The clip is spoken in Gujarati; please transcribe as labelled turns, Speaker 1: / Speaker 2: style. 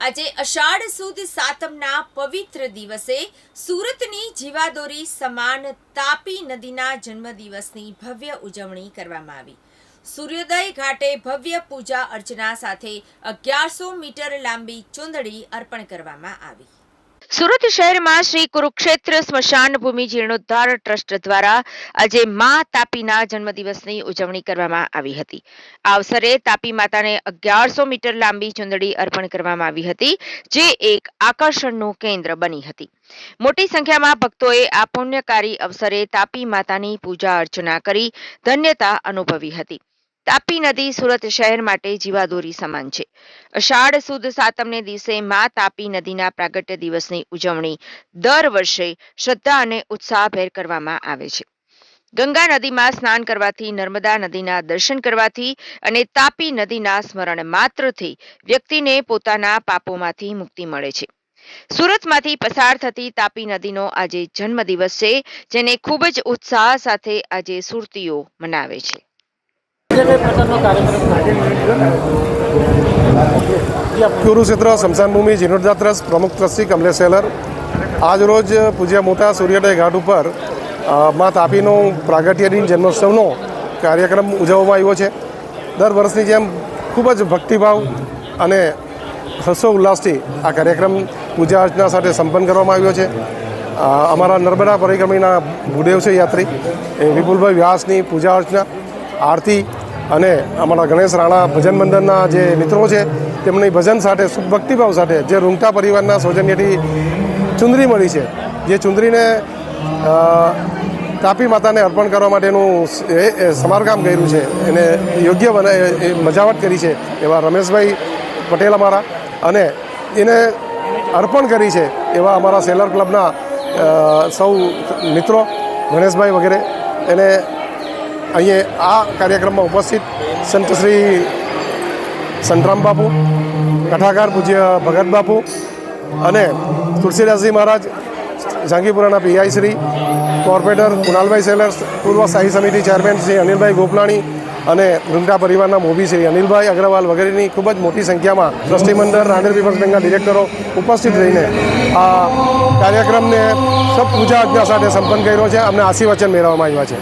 Speaker 1: આજે અષાઢ સુદ સાતમના પવિત્ર દિવસે સુરતની જીવાદોરી સમાન તાપી નદીના જન્મદિવસની ભવ્ય ઉજવણી કરવામાં આવી. સૂર્યોદય ઘાટે ભવ્ય પૂજા અર્ચના સાથે અગિયારસો મીટર લાંબી ચુંદડી અર્પણ કરવામાં આવી. સુરત શહેરમાં શ્રી કુરુક્ષેત્ર સ્મશાન ભૂમિ જીર્ણોદ્ધાર ટ્રસ્ટ દ્વારા આજે મા તાપીના જન્મદિવસની ઉજવણી કરવામાં આવી હતી. આ અવસરે તાપી માતાને અગિયારસો મીટર લાંબી ચુંદડી અર્પણ કરવામાં આવી હતી, જે એક આકર્ષણનું કેન્દ્ર બની હતી. મોટી સંખ્યામાં ભક્તોએ આ પુણ્યકારી અવસરે તાપી માતાની પૂજા અર્ચના કરી ધન્યતા અનુભવી હતી. તાપી નદી સુરત શહેર માટે જીવાદોરી સમાન છે. અષાઢ સુદ સાતમને દિવસે મા તાપી નદીના પ્રાગટ્ય દિવસની ઉજવણી દર વર્ષે શ્રદ્ધા અને ઉત્સાહભેર કરવામાં આવે છે. ગંગા નદીમાં સ્નાન કરવાથી, નર્મદા નદીના દર્શન કરવાથી અને તાપી નદીના સ્મરણ માત્રથી વ્યક્તિને પોતાના પાપોમાંથી મુક્તિ મળે છે. સુરતમાંથી પસાર થતી તાપી નદીનો આજે જન્મદિવસ છે, જેને ખૂબ જ ઉત્સાહ સાથે આજે સુરતીઓ મનાવે છે
Speaker 2: જે કઈ પ્રકારનો કાર્યક્રમ
Speaker 3: કુરુક્ષેત્ર સ્મશાનભૂમિ જીર્ણોદ્ધાર ટ્રસ્ટ પ્રમુખ ટ્રસ્ટી, કમલેશ સેલર. આજરોજ પૂજ્ય મોટા સૂર્યોદય ઘાટ ઉપર મા તાપીનો પ્રાગટ્યની જન્મોત્સવનો કાર્યક્રમ ઉજવવામાં આવ્યો છે. દર વર્ષની જેમ ખૂબ જ ભક્તિભાવ અને હર્ષો ઉલ્લાસથી આ કાર્યક્રમ પૂજા અર્ચના સાથે સંપન્ન કરવામાં આવ્યો છે. અમારા નર્મદા પરિક્રમીના ભૂદેવ છે યાત્રી એ વિપુલભાઈ વ્યાસની પૂજા અર્ચના, આરતી અને અમારા ગણેશ રાણા ભજન બંધનના જે મિત્રો છે, તેમની ભજન સાથે ભક્તિભાવ સાથે જે રૂંગટા પરિવારના સૌજન્યથી ચુંદરી મળી છે, જે ચુંદરીને તાપી માતાને અર્પણ કરવા માટેનું સમારકામ કર્યું છે, એને યોગ્ય મજાવટ કરી છે એવા રમેશભાઈ પટેલ અમારા, અને એને અર્પણ કરી છે એવા અમારા સેલર ક્લબના સૌ મિત્રો, ગણેશભાઈ વગેરે, એને અહીંયા આ કાર્યક્રમમાં ઉપસ્થિત સંત શ્રી સંતરામ બાપુ, કથાકાર પૂજ્ય ભગત બાપુ અને તુલસીદાસજી મહારાજ, જાંગીપુરાના પીઆઈ શ્રી, કોર્પોરેટર કુણાલભાઈ સેલર્સ, પૂર્વ સ્થાયી સમિતિ ચેરમેન શ્રી અનિલભાઈ ગોપલાણી અને રૂંગટા પરિવારના મોભી શ્રી અનિલભાઈ અગ્રવાલ વગેરેની ખૂબ જ મોટી સંખ્યામાં ટ્રસ્ટીમંડળ રાંદેર પીપલ્સ બેંકના ડિરેક્ટરો ઉપસ્થિત રહીને આ કાર્યક્રમને સબ પૂજા અર્ચના સાથે સંપન્ન કર્યો છે. અમને આશીર્વચન મેળવવામાં આવ્યા છે.